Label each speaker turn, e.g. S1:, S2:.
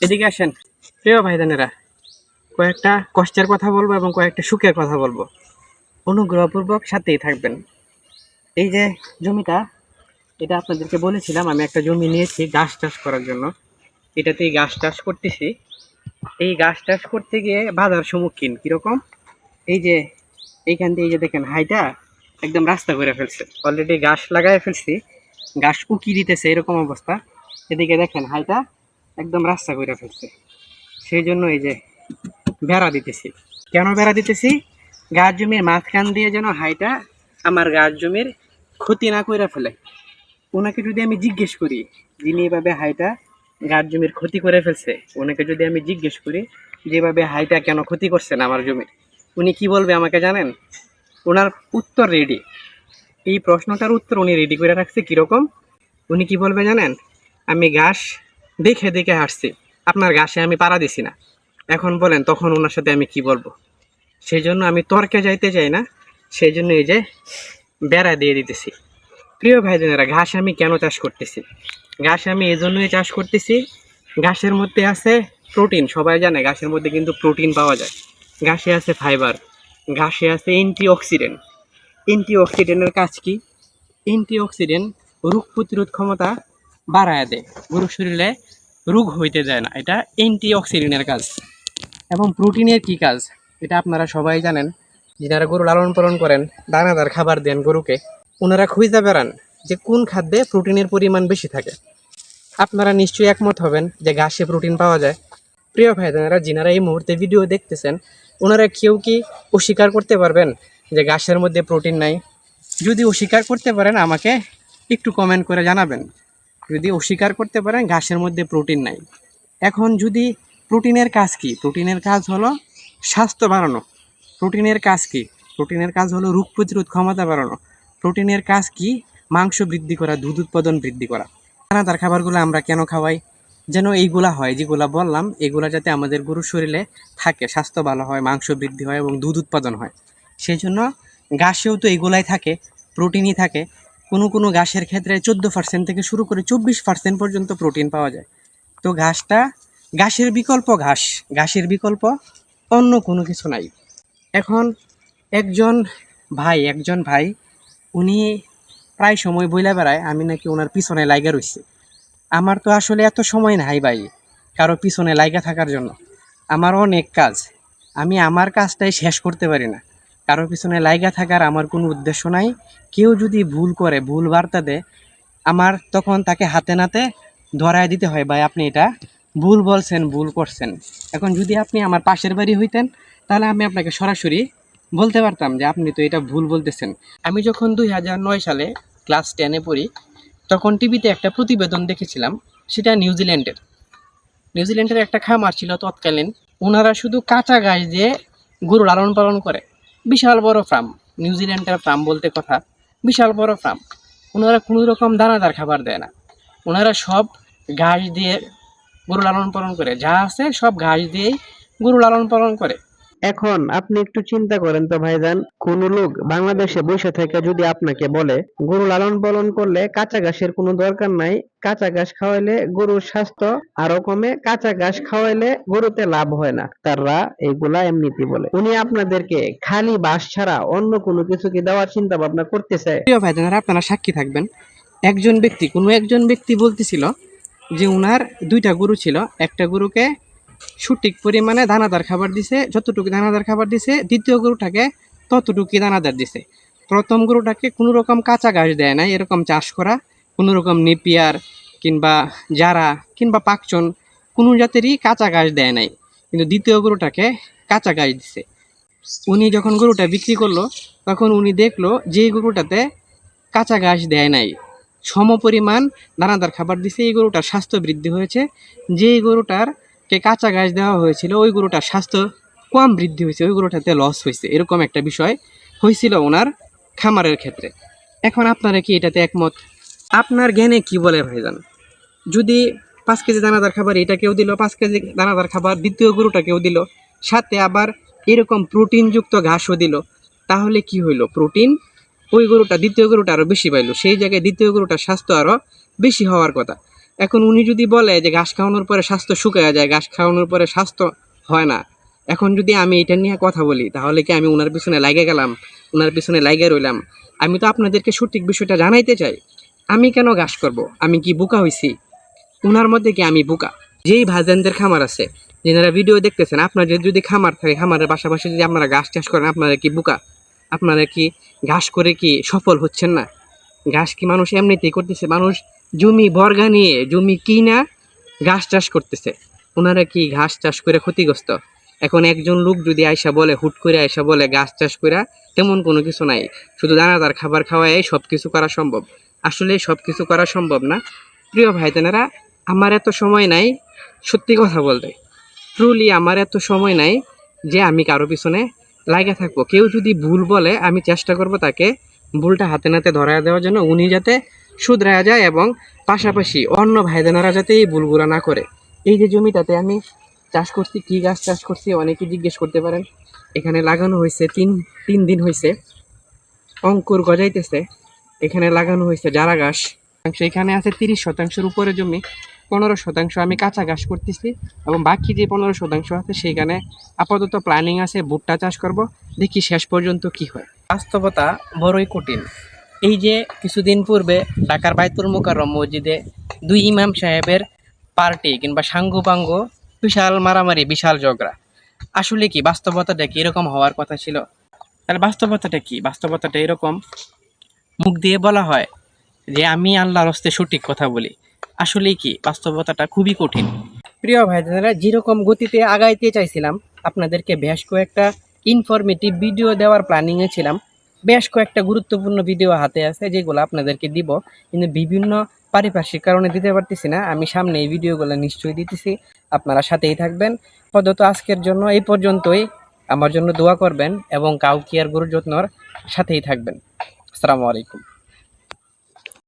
S1: এদিকে আসেন। প্রিয় ভাইদানেরা কয়েকটা কষ্টের কথা বলব এবং কয়েকটা সুখের কথা বলব। অনুগ্রহপূর্বক সাথেই থাকবেন। এই যে জমিটা, এটা আপনাদেরকে বলেছিলাম, আমি একটা জমি নিয়েছি গাছ চাষ করার জন্য। এটাতেই গাছ চাষ করতেছি। এই গাছ চাষ করতে গিয়ে বাধার সম্মুখীন কীরকম? এই যে এইখান দিয়ে এই যে দেখেন হাইটা, একদম রাস্তা করে ফেলছে। অলরেডি গাছ লাগাই ফেলছি। গাছ উকি দিতেছে, এরকম অবস্থা। এদিকে দেখেন হাইটা একদম রাস্তা করে ফেলছে। সেই জন্য এই যে বেড়া দিতেছি। কেন বেড়া দিতেছি? গাছ জমির মাঝখান দিয়ে যেন হাইটা আমার গাছ জমির ক্ষতি না করে ফেলে। ওনাকে যদি আমি জিজ্ঞেস করি, যিনি এভাবে হাইটা গাছ জমির ক্ষতি করে ফেলছে ওনাকে যদি আমি জিজ্ঞেস করি যেভাবে হাইটা কেন ক্ষতি করছেন আমার জমির উনি কি বলবে আমাকে জানেন? ওনার উত্তর রেডি এই প্রশ্নটার উত্তর উনি রেডি করে রাখছে কীরকম? উনি কি বলবে জানেন? আমি ঘাস দেখে দেখে হাঁটছি আপনার ঘাসে আমি পাড়া দিছি না। এখন বলেন, তখন ওনার সাথে আমি কি বলব? সেই জন্য আমি তর্কে যাইতে চাই না সেই জন্য এই যে বেড়া দিয়ে দিতেছি। প্রিয় ভাই বোনেরা ঘাস আমি কেন চাষ করতেছি? ঘাস আমি এই জন্যই চাষ করতেছি, ঘাসের মধ্যে আছে প্রোটিন, সবাই জানে ঘাসের মধ্যে কিন্তু প্রোটিন পাওয়া যায়। ঘাসে আছে ফাইবার, ঘাসে আছে অ্যান্টিঅক্সিডেন্ট। অ্যান্টিঅক্সিডেন্টের কাজ কি? অ্যান্টিঅক্সিডেন্ট রোগ প্রতিরোধ ক্ষমতা বাড়ায় দেয়। গরুর শরীরে রোগ হইতে দেয় না। এটা অ্যান্টিঅক্সিডেন্টের কাজ। এবং প্রোটিনের কি কাজ? এটা আপনারা সবাই জানেন। যারা গরু লালন পালন করেন, দানাদার খাবার দেন গরুকে, ওনারা খুঁজতে বেড়ান যে কোন খাদ্যে প্রোটিনের পরিমাণ বেশি থাকে। আপনারা নিশ্চয়ই একমত হবেন যে ঘাসে প্রোটিন পাওয়া যায়। প্রিয় ভাইদানেরা যিনারা এই মুহূর্তে ভিডিও দেখতেছেন, ওনারা কেউ কি অস্বীকার করতে পারবেন যে ঘাসের মধ্যে প্রোটিন নাই? যদি অস্বীকার করতে পারেন, আমাকে একটু কমেন্ট করে জানাবেন। যদি অস্বীকার করতে পারেন, ঘাসের মধ্যে প্রোটিন নাই। এখন যদি প্রোটিনের কাজ কি? প্রোটিনের কাজ হলো স্বাস্থ্য বাড়ানো। প্রোটিনের কাজ কি? প্রোটিনের কাজ হলো রোগ প্রতিরোধ ক্ষমতা বাড়ানো। প্রোটিনের কাজ কি? মাংস বৃদ্ধি করা, দুধ উৎপাদন বৃদ্ধি করা। দানাদার খাবারগুলো আমরা কেন খাওয়াই? যেন এইগুলা হয়, যেগুলা বললাম, এগুলা যাতে আমাদের গরুর শরীরে থাকে, স্বাস্থ্য ভালো হয়, মাংস বৃদ্ধি হয় এবং দুধ উৎপাদন হয়। সেই জন্য ঘাসেও তো এগুলাই থাকে প্রোটিনই থাকে। কোনো কোনো ঘাসের ক্ষেত্রে চোদ্দ পার্সেন্ট থেকে শুরু করে চব্বিশ পার্সেন্ট পর্যন্ত প্রোটিন পাওয়া যায়। তো ঘাসটা ঘাসের বিকল্প ঘাস, ঘাসের বিকল্প অন্য কোনো কিছু নাই। এখন একজন ভাই একজন ভাই, উনি প্রায় সময় বইলা বেড়ায়, আমি নাকি ওনার পিছনে লাইগা রইছি। আমার তো আসলে এত সময় নাই ভাই, কারও পিছনে লাইগা থাকার জন্য। আমার অনেক কাজ, আমি আমার কাজটাই শেষ করতে পারি না। কারও পিছনে লাইগা থাকার আমার কোনো উদ্দেশ্য নাই। কেউ যদি ভুল করে, ভুল বার্তা দেয়, আমার তখন তাকে হাতে নাতে ধরায় দিতে হয়, ভাই, আপনি এটা ভুল বলছেন, ভুল করছেন। এখন যদি আপনি আমার পাশের বাড়ি হইতেন, তাহলে আমি আপনাকে সরাসরি বলতে পারতাম যে, আপনি তো এটা ভুল বলতেছেন। আমি যখন দুই হাজার নয় সালে ক্লাস টেনে পড়ি, তখন টিভিতে একটা প্রতিবেদন দেখেছিলাম, সেটা নিউজিল্যান্ডের নিউজিল্যান্ডের একটা খামার ছিল তৎকালীন। ওনারা শুধু কাঁচা ঘাস দিয়ে গরু লালন পালন করে। বিশাল বড় ফার্ম নিউজিল্যান্ডের ফার্ম বলতে কথা, বিশাল বড় ফার্ম ওনারা কোনো রকম দানাদার খাবার দেয় না। ওনারা সব ঘাস দিয়ে গরু লালন পালন করে। যা আছে সব ঘাস দিয়েই গরু লালন পালন করে। এখন আপনি একটু চিন্তা করেন তো ভাইজান, কোন লোক বাংলাদেশে বসে থেকে যদি আপনাকে বলে, গরু লালন পালন করলে কাঁচা ঘাসের কোনো দরকার নাই, কাঁচা ঘাস খাওয়াইলে গরুর স্বাস্থ্য আরও কমে, কাঁচা ঘাস খাওয়াইলে গরুতে লাভ হয় না। তারা এগুলা এমনিতে বলে। উনি আপনাদেরকে খালি বাস ছাড়া অন্য কোনো কিছু কি দেওয়ার চিন্তা ভাবনা করতেছে আপনারা সাক্ষী থাকবেন। একজন ব্যক্তি, কোনো একজন ব্যক্তি বলতেছিল যে উনার দুইটা গরু ছিল, একটা গরুকে সঠিক পরিমাণে দানাদার খাবার দিছে, যতটুকু দানাদার খাবার দিছে, দ্বিতীয় গরুটাকে ততটুকু দানাদার দিছে। প্রথম গরুটাকে কোনো রকম কাঁচা ঘাস দেয় না এরকম চাষ করা, কোনো রকম নেপিয়ার কিংবা জারা কিংবা পাকচন, কোনো জাতেরই কাঁচা ঘাস দেয় নাই। কিন্তু দ্বিতীয় গরুটাকে কাঁচা ঘাস দিছে। উনি যখন গরুটা বিক্রি করল, তখন উনি দেখল যে গরুটাতে কাঁচা ঘাস দেয় নাই। সম পরিমাণ দানাদার খাবার দিছে, এই গরুটার স্বাস্থ্য বৃদ্ধি হয়েছে। যেই গরুটার কে কাঁচা ঘাস দেওয়া হয়েছিল, ওই গরুটার স্বাস্থ্য কম বৃদ্ধি হয়েছে, ওই গরুটাতে লস হয়েছে। এরকম একটা বিষয় হয়েছিল ওনার খামারের ক্ষেত্রে। এখন আপনারা কি এটাতে একমত? আপনার জ্ঞানে কি বলে ভাইজান? যদি পাঁচ কেজি দানাদার খাবার এটা কেউ দিল, পাঁচ কেজি দানাদার খাবার দ্বিতীয় গরুটা কেউ দিল, সাথে আবার এরকম প্রোটিনযুক্ত ঘাসও দিল, তাহলে কি হইল? প্রোটিন ওই গরুটা দ্বিতীয় গরুটা আরও বেশি পাইলো, সেই জায়গায় দ্বিতীয় গরুটার স্বাস্থ্য আরও বেশি হওয়ার কথা। এখন উনি যদি বলে যে ঘাস খাওয়ানোর পরে স্বাস্থ্য শুকায় যায়, ঘাস খাওয়ানোর পরে স্বাস্থ্য হয় না, এখন যদি আমি এটা নিয়ে কথা বলি, তাহলে কি আমি ওনার পিছনে লাগে গেলাম ওনার পিছনে লাগে রইলাম? আমি তো আপনাদেরকে সঠিক বিষয়টা জানাইতে চাই। আমি কেন ঘাস করব? আমি কি বোকা হইছি? ওনার মধ্যে কি আমি বোকা? যেই ভাজানদের খামার আছে, যেনারা ভিডিও দেখতেছেন, আপনাদের যদি খামার থাকে, খামারের পাশাপাশি যদি আপনারা ঘাস চাষ করেন, আপনারা কি বোকা? আপনারা কি ঘাস করে কি সফল হচ্ছেন না? ঘাস কি মানুষ এমনিতেই করতেছে? মানুষ জমি বর্গা নিয়ে জমি কিনা ঘাস চাষ করতেছে। ওনারা কি ঘাস চাষ করে ক্ষতিগ্রস্ত? এখন একজন লোক যদি আয়সা বলে, হুট করে আয়সা বলে ঘাস চাষ করে তেমন কোনো কিছু নাই। শুধু দানাদার খাবার খাওয়াই সব কিছু করা সম্ভব। আসলে সব কিছু করা সম্ভব না। প্রিয় ভাই বোনেরা আমার এত সময় নাই, সত্যি কথা বলতে। ট্রুলি আমার এত সময় নাই যে আমি কারও পিছনে লাগে থাকব। কেউ যদি ভুল বলে, আমি চেষ্টা করব তাকে ভুলটা হাতে নাতে ধরায় দেওয়ার জন্য, উনি যাতে শুধরায়া যায় এবং পাশাপাশি অন্য ভাইদানারা যাতে এই ভুলগুলো না করে। এই যে জমিটাতে আমি চাষ করছি, কী গাছ চাষ করছি, অনেকে জিজ্ঞেস করতে পারেন। এখানে লাগানো হয়েছে তিন তিন দিন হয়েছে। অঙ্কুর গজাইতেছে। এখানে লাগানো হয়েছে জারা ঘাস এখানে আছে তিরিশ শতাংশের উপরে জমি। পনেরো শতাংশ আমি কাঁচা ঘাস করতেছি এবং বাকি যে পনেরো শতাংশ আছে সেইখানে আপাতত প্ল্যানিং আছে ভুট্টা চাষ করব। দেখি শেষ পর্যন্ত কি হয়। বাস্তবতা বড়ই কঠিন। এই যে কিছুদিন পূর্বে ঢাকার বাইতুল মোকাররম মসজিদে দুই ইমাম সাহেবের পার্টি কিংবা সাঙ্গু বিশাল মারামারি, বিশাল ঝগড়া। আসলে কি বাস্তবতাটা কি এরকম হওয়ার কথা ছিল? তাহলে বাস্তবতাটা কি? বাস্তবতাটা এরকম মুখ দিয়ে বলা হয় যে আমি আল্লাহর হস্তে সঠিক কথা বলি। আসলেই কি বাস্তবতাটা খুবই কঠিন। প্রিয় ভাই ভাইজানেরা, যেরকম গতিতে আগাইতে চাইছিলাম, আপনাদেরকে বেশ কয়েকটা ইনফরমেটিভ ভিডিও দেওয়ার প্ল্যানিংয়ে ছিলাম। বেশ কয়েকটা গুরুত্বপূর্ণ ভিডিও হাতে আছে, যেগুলো আপনাদেরকে দিব। কিন্তু বিভিন্ন পারিপার্শ্বিক কারণে দিতে পারতেছি না। আমি সামনে এই ভিডিওগুলো নিশ্চয়ই দিতেছি। আপনারা সাথেই থাকবেন। পদত আজকের জন্য এই পর্যন্তই। আমার জন্য দোয়া করবেন এবং কাউকে আর গরু যত্নর সাথেই থাকবেন। আসসালামু আলাইকুম।